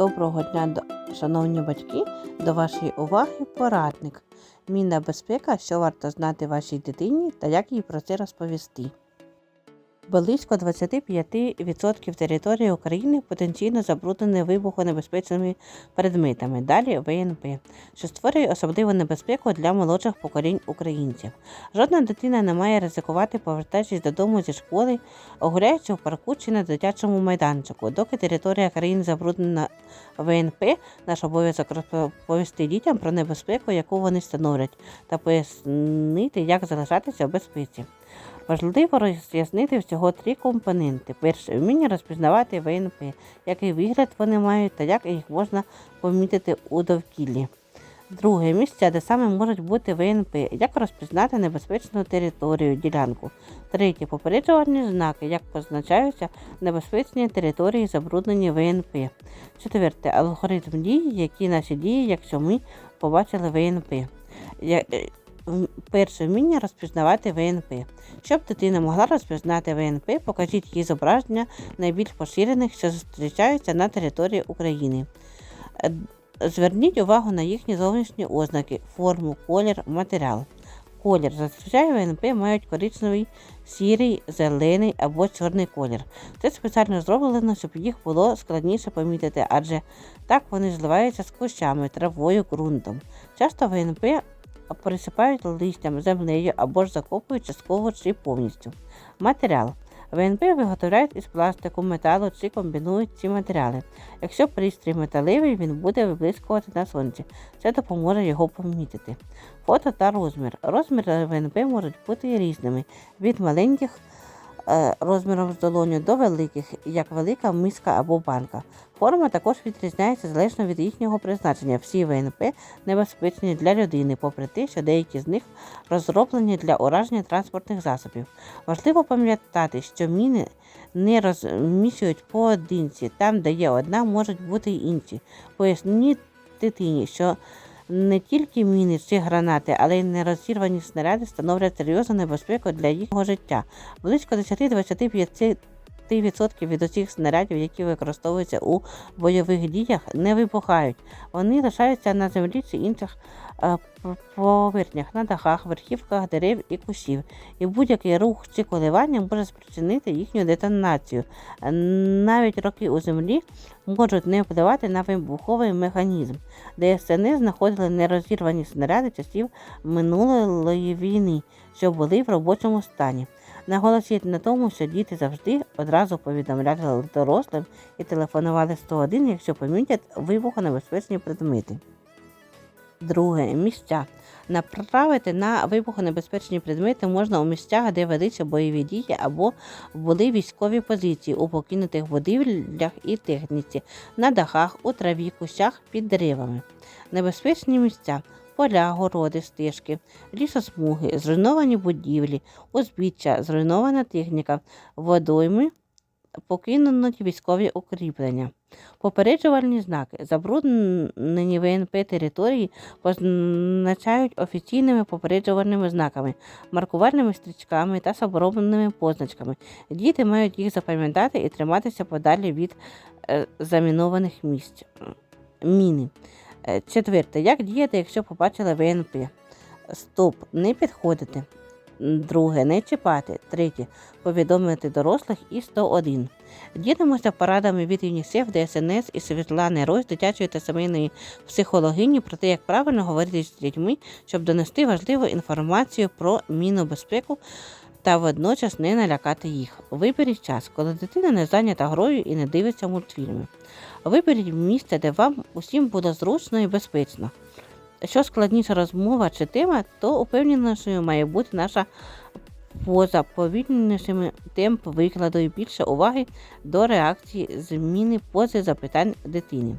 Доброго дня, шановні батьки! До вашої уваги порадник. Мінна безпека, що варто знати вашій дитині та як їй про це розповісти. Близько 25% території України потенційно забруднене вибухонебезпечними предметами. Далі ВНП, що створює особливу небезпеку для молодших поколінь українців. Жодна дитина не має ризикувати, повертаючись додому зі школи, гуляючи в парку чи на дитячому майданчику. Доки територія країни забруднена ВНП, наш обов'язок розповісти дітям про небезпеку, яку вони становлять, та пояснити, як залишатися в безпеці. Важливо роз'яснити всього три компоненти. Перше вміння розпізнавати ВНП, який вигляд вони мають та як їх можна помітити у довкіллі. Друге місце, де саме можуть бути ВНП, як розпізнати небезпечну територію, ділянку. Третє попереджувальні знаки, як позначаються небезпечні території, забруднені ВНП. Четверте алгоритм дій, які наші дії, якщо ми побачили ВНП. Перше вміння розпізнавати ВНП. Щоб дитина могла розпізнати ВНП, покажіть їй зображення найбільш поширених, що зустрічаються на території України. Е, Зверніть увагу на їхні зовнішні ознаки, форму, колір, матеріал. Колір. Зазвичай ВНП мають коричневий, сірий, зелений або чорний колір. Це спеціально зроблено, щоб їх було складніше помітити, адже так вони зливаються з кущами, травою, ґрунтом. Часто ВНП присипають листям, землею або ж закопують частково чи повністю. Матеріал. ВНП виготовляють із пластику, металу чи комбінують ці матеріали. Якщо пристрій металевий, він буде виблискувати на сонці. Це допоможе його помітити. Фото та розмір. Розміри ВНП можуть бути різними від маленьких розміром з долоню до великих, як велика миска або банка. Форма також відрізняється залежно від їхнього призначення. Всі ВНП небезпечні для людини, попри те, що деякі з них розроблені для ураження транспортних засобів. Важливо пам'ятати, що міни не розміщують поодинці. Там, де є одна, можуть бути й інші. Поясніть дитині, що не тільки міни чи гранати, але й нерозірвані снаряди становлять серйозну небезпеку для їхнього життя. Близько 10-25% від усіх снарядів, які використовуються у бойових діях, не вибухають. Вони лишаються на землі чи інших е, поверхнях, на дахах, верхівках дерев і кущів. І будь-який рух чи коливання може спричинити їхню детонацію. Навіть роки у землі можуть не впливати на вибуховий механізм. ДСНС знаходили нерозірвані снаряди часів минулої війни, що були в робочому стані. Наголосіть на тому, що діти завжди одразу повідомляли дорослим і телефонували 101, якщо помітять вибухонебезпечні предмети. Друге місця. Направити на вибухонебезпечні предмети можна у місцях, де ведуться бойові дії або були військові позиції у покинутих будівлях і техніці, на дахах, у траві, кущах, під деревами. Небезпечні місця поля, городи, стежки, лісосмуги, зруйновані будівлі, узбіччя, зруйнована техніка, водойми, покинуті військові укріплення. Попереджувальні знаки. Забруднені ВНП території позначають офіційними попереджувальними знаками, маркувальними стрічками та забороненими позначками. Діти мають їх запам'ятати і триматися подалі від е, замінованих місць. Міни. Е, Четверте. Як діяти, якщо побачили ВНП? Стоп, не підходити. Друге, не чіпати. Третє. Повідомити дорослих і 101. Ділимося порадами від ЮНІСЕФ, ДСНС і Світлани Рось, дитячої та сімейної психологині про те, як правильно говорити з дітьми, щоб донести важливу інформацію про мінну безпеку та водночас не налякати їх. Виберіть час, коли дитина не зайнята грою і не дивиться мультфільми. Виберіть місце, де вам усім буде зручно і безпечно. Що складніша розмова чи тема, то упевненішою має бути наша поза, повільнішими темп викладу і більше уваги до реакції зміни пози запитань дитини.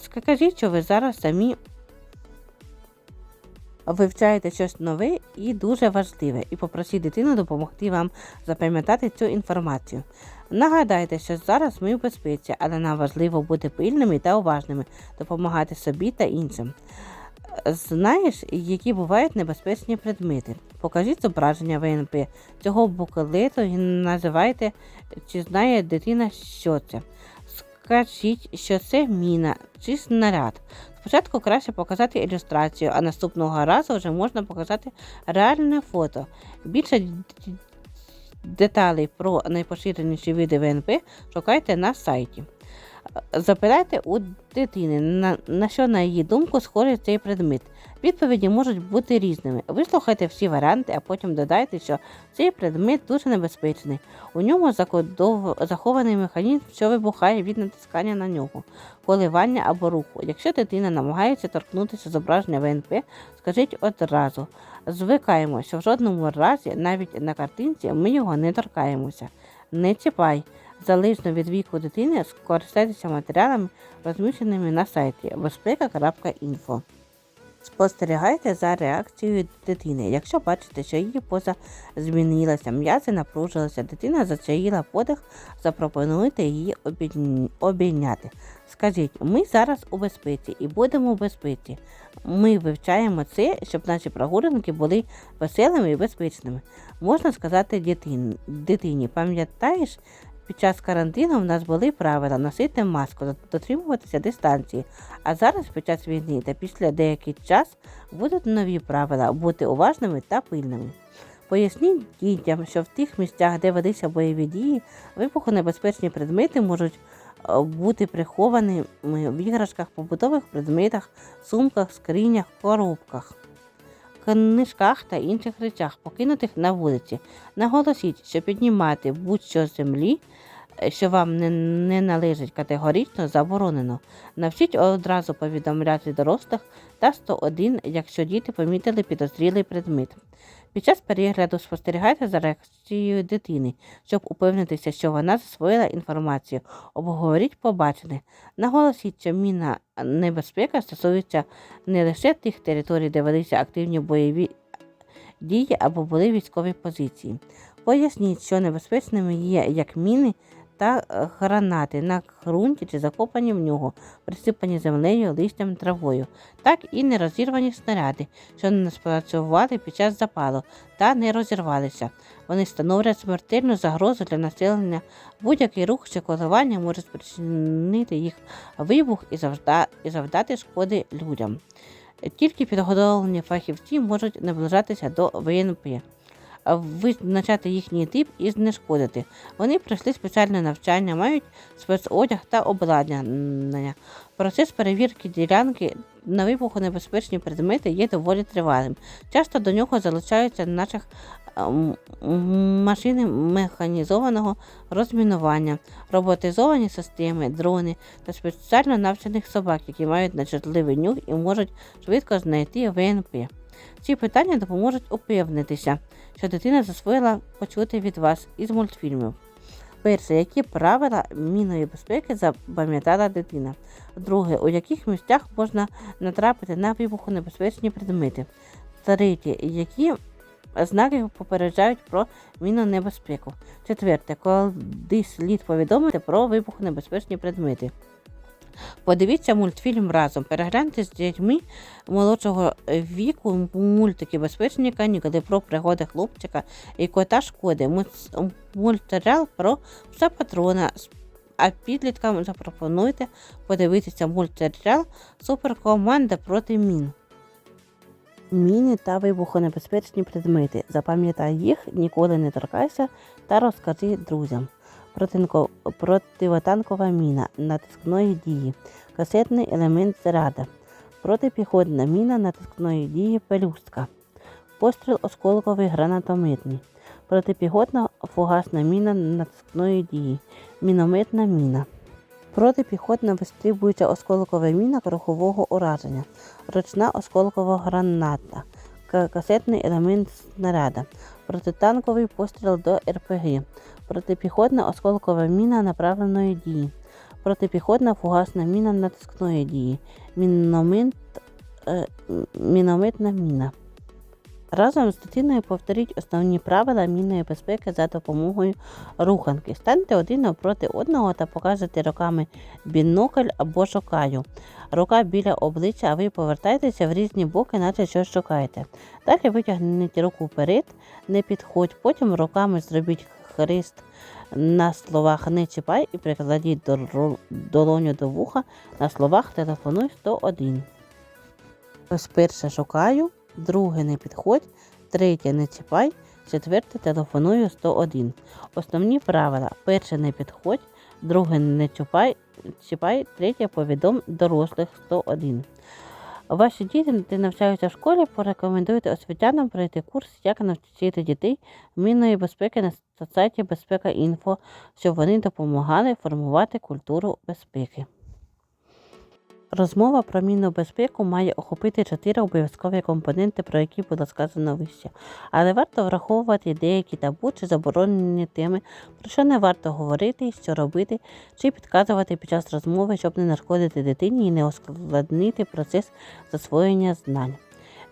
Скажіть, що ви зараз самі вивчаєте щось нове і дуже важливе, і попросіть дитину допомогти вам запам'ятати цю інформацію. Нагадайте, що зараз ми в безпеці, але нам важливо бути пильними та уважними, допомагати собі та іншим. Знаєш, які бувають небезпечні предмети? Покажіть зображення ВНП цього буклету і називайте, чи знає дитина, що це. Скажіть, що це міна чи снаряд. Спочатку краще показати ілюстрацію, а наступного разу вже можна показати реальне фото. Більше деталей про найпоширеніші види ВНП шукайте на сайті. Запитайте у дитини, на, на що, на її думку, схожий цей предмет. Відповіді можуть бути різними. Вислухайте всі варіанти, а потім додайте, що цей предмет дуже небезпечний. У ньому закодов- захований механізм, що вибухає від натискання на нього, коливання або руху. Якщо дитина намагається торкнутися зображення ВНП, скажіть одразу. Звикаємо, що в жодному разі, навіть на картинці, ми його не торкаємося. Не чіпай. Залежно від віку дитини, скористайтеся матеріалами, розміщеними на сайті безпека.інфо. Спостерігайте за реакцією дитини. Якщо бачите, що її поза змінилася, м'язи напружилися, дитина зачаїла подих, запропонуйте її обійняти. Скажіть, ми зараз у безпеці і будемо в безпеці. Ми вивчаємо це, щоб наші прогулянки були веселими і безпечними. Можна сказати дитині, дитині пам'ятаєш, під час карантину в нас були правила носити маску, дотримуватися дистанції. А зараз під час війни та після деякий час будуть нові правила бути уважними та пильними. Поясніть дітям, що в тих місцях, де ведуться бойові дії, вибухонебезпечні предмети можуть е, бути прихованими в іграшках, побутових предметах, сумках, скринях, коробках, книжках та інших речах, покинутих на вулиці. Наголосіть, що піднімати будь-що з землі, е, що вам не, не належить категорично, заборонено. Навчіть одразу повідомляти дорослих та 101, якщо діти помітили підозрілий предмет. Під час перегляду спостерігайте за реакцією дитини, щоб упевнитися, що вона засвоїла інформацію. Обговоріть побачене. Наголосіть, що мінна небезпека стосується не лише тих територій, де велися активні бойові дії або були військові позиції. Поясніть, що небезпечними є як міни та е, гранати на ґрунті чи закопані в нього, присипані землею, листям, травою, так і нерозірвані снаряди, що не спрацювали під час запалу та не розірвалися. Вони становлять смертельну загрозу для населення. Будь-який рух чи коливання може спричинити їх вибух і завжда- і завдати шкоди людям. Тільки підготовлені фахівці можуть наближатися до ВНП, визначати їхній тип і знешкодити. Вони пройшли спеціальне навчання, мають спецодяг та обладнання. Процес перевірки ділянки на вибухонебезпечні предмети є доволі тривалим. Часто до нього залучаються наших машини механізованого розмінування, роботизовані системи, дрони та спеціально навчених собак, які мають начутливий нюх і можуть швидко знайти ВНП. Ці питання допоможуть упевнитися, що дитина засвоїла почути від вас із мультфільмів. Перше, які правила мінної безпеки запам'ятала дитина. Друге, у яких місцях можна натрапити на вибухонебезпечні предмети. Третє, які знаки попереджають про мінонебезпеку. Четверте, коли слід повідомити про вибухонебезпечні предмети. Подивіться мультфільм разом. Перегляньте з дітьми молодшого віку мультики Безпечні канікули про пригоди хлопчика і кота шкоди. Мультсеріал про пса патрона. А підліткам запропонуйте подивитися мультсеріал Суперкоманда проти мін. Міни та вибухонебезпечні предмети. Запам'ятай їх, ніколи не торкайся та розкажи друзям. Противотанкова міна натискної дії, касетний елемент заряда, протипіхотна міна натискної дії пелюстка, постріл осколковий гранатометний, протипіхотна фугасна міна натискної дії, мінометна міна. Протипіхотна вистрібуюча осколкова міна кругового ураження, ручна осколкова граната, касетний елемент снаряда, протитанковий постріл до РПГ, протипіхотна осколкова міна направленої дії, протипіхотна фугасна міна натискної дії, міномет, е, мінометна міна. Разом з дитиною повторіть основні правила мінної безпеки за допомогою руханки. Станьте один навпроти одного та покажете руками бінокль або шукаю. Рука біля обличчя, а ви повертаєтеся в різні боки, наче щось шукаєте. Далі витягніть руку вперед, не підходь, потім руками зробіть хрест на словах не чіпай і прикладіть долоню до вуха на словах телефонуй 101. Ось перше шукаю, друге не підходь, третє не чіпай, четверте телефоную 101. Основні правила: перше не підходь, друге не чіпай, чіпай, третє повідом дорослих 101. Ваші діти навчаються в школі, порекомендуйте освітянам пройти курс, як навчити дітей мінної безпеки на сайті Безпека Інфо, щоб вони допомагали формувати культуру безпеки. Розмова про мінну безпеку має охопити чотири обов'язкові компоненти, про які було сказано вище. Але варто враховувати деякі табу чи заборонені теми, про що не варто говорити, що робити, чи підказувати під час розмови, щоб не нашкодити дитині і не ускладнити процес засвоєння знань.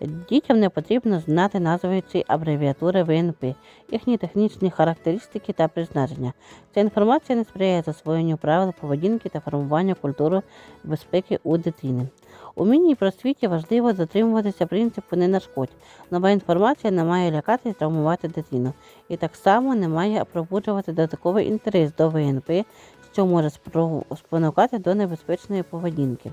Дітям не потрібно знати назви чи абревіатури ВНП, їхні технічні характеристики та призначення. Ця інформація не сприяє засвоєнню правил поведінки та формуванню культури безпеки у дитини. У мінній просвіті важливо дотримуватися принципу не нашкодь. Нова інформація не має лякати і травмувати дитину, і так само не має пробуджувати додатковий інтерес до ВНП, що може спонукати до небезпечної поведінки.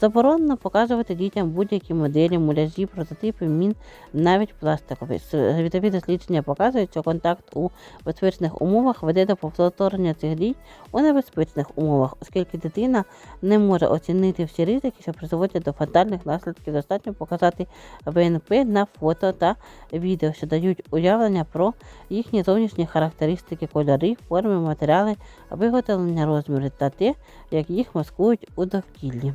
Заборонено показувати дітям будь-які моделі, муляжі, прототипи мін, навіть пластикові. Світові дослідження показують, що контакт у безпечних умовах веде до повторення цих дій у небезпечних умовах, оскільки дитина не може оцінити всі ризики, що призводять до фатальних наслідків. Достатньо показати ВНП на фото та відео, що дають уявлення про їхні зовнішні характеристики, кольори, форми, матеріали, виготовлення розміри та те, як їх маскують у довкіллі.